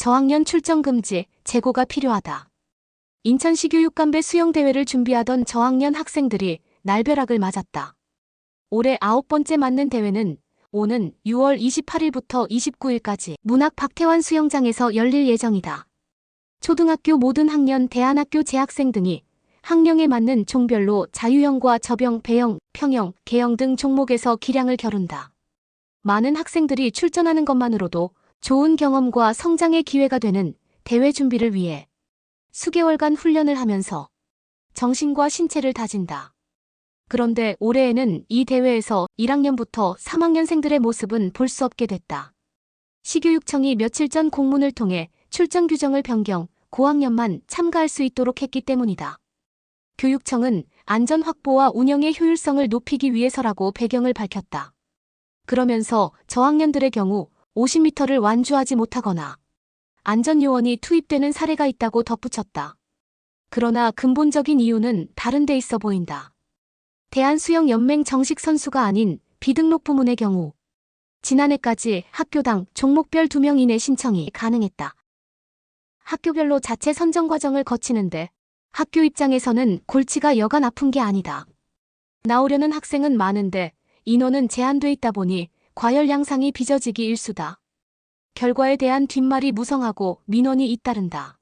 저학년 출전 금지, 재고가 필요하다. 인천시 교육감배 수영대회를 준비하던 저학년 학생들이 날벼락을 맞았다. 올해 아홉 번째 맞는 대회는 오는 6월 28일부터 29일까지 문학 박태환 수영장에서 열릴 예정이다. 초등학교 모든 학년 대안학교 재학생 등이 학령에 맞는 종별로 자유형과 저병, 배영, 평영, 개영 등 종목에서 기량을 겨룬다. 많은 학생들이 출전하는 것만으로도 좋은 경험과 성장의 기회가 되는 대회 준비를 위해 수개월간 훈련을 하면서 정신과 신체를 다진다. 그런데 올해에는 이 대회에서 1학년부터 3학년생들의 모습은 볼 수 없게 됐다. 시교육청이 며칠 전 공문을 통해 출전 규정을 변경, 고학년만 참가할 수 있도록 했기 때문이다. 교육청은 안전 확보와 운영의 효율성을 높이기 위해서라고 배경을 밝혔다. 그러면서 저학년들의 경우 50m를 완주하지 못하거나 안전요원이 투입되는 사례가 있다고 덧붙였다. 그러나 근본적인 이유는 다른 데 있어 보인다. 대한수영연맹 정식 선수가 아닌 비등록 부문의 경우 지난해까지 학교당 종목별 2명 이내 신청이 가능했다. 학교별로 자체 선정 과정을 거치는데 학교 입장에서는 골치가 여간 아픈 게 아니다. 나오려는 학생은 많은데 인원은 제한돼 있다 보니 과열 양상이 빚어지기 일수다. 결과에 대한 뒷말이 무성하고 민원이 잇따른다.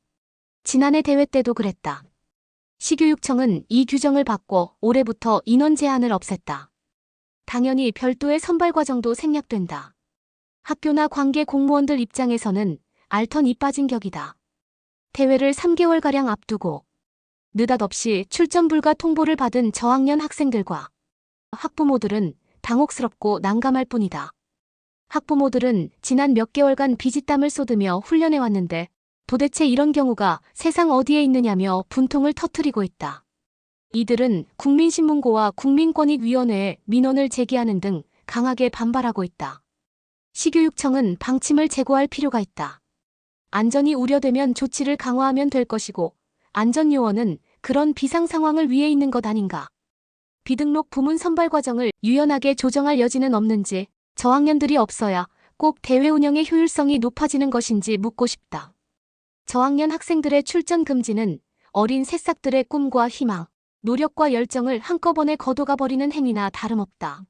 지난해 대회 때도 그랬다. 시교육청은 이 규정을 바꿔 올해부터 인원 제한을 없앴다. 당연히 별도의 선발 과정도 생략된다. 학교나 관계 공무원들 입장에서는 알턴이 빠진 격이다. 대회를 3개월가량 앞두고 느닷없이 출전 불가 통보를 받은 저학년 학생들과 학부모들은 당혹스럽고 난감할 뿐이다. 학부모들은 지난 몇 개월간 비지땀을 쏟으며 훈련해왔는데 도대체 이런 경우가 세상 어디에 있느냐며 분통을 터뜨리고 있다. 이들은 국민신문고와 국민권익위원회에 민원을 제기하는 등 강하게 반발하고 있다. 시교육청은 방침을 제고할 필요가 있다. 안전이 우려되면 조치를 강화하면 될 것이고 안전요원은 그런 비상 상황을 위해 있는 것 아닌가. 비등록 부문 선발 과정을 유연하게 조정할 여지는 없는지 저학년들이 없어야 꼭 대회 운영의 효율성이 높아지는 것인지 묻고 싶다. 저학년 학생들의 출전 금지는 어린 새싹들의 꿈과 희망, 노력과 열정을 한꺼번에 거둬가 버리는 행위나 다름없다.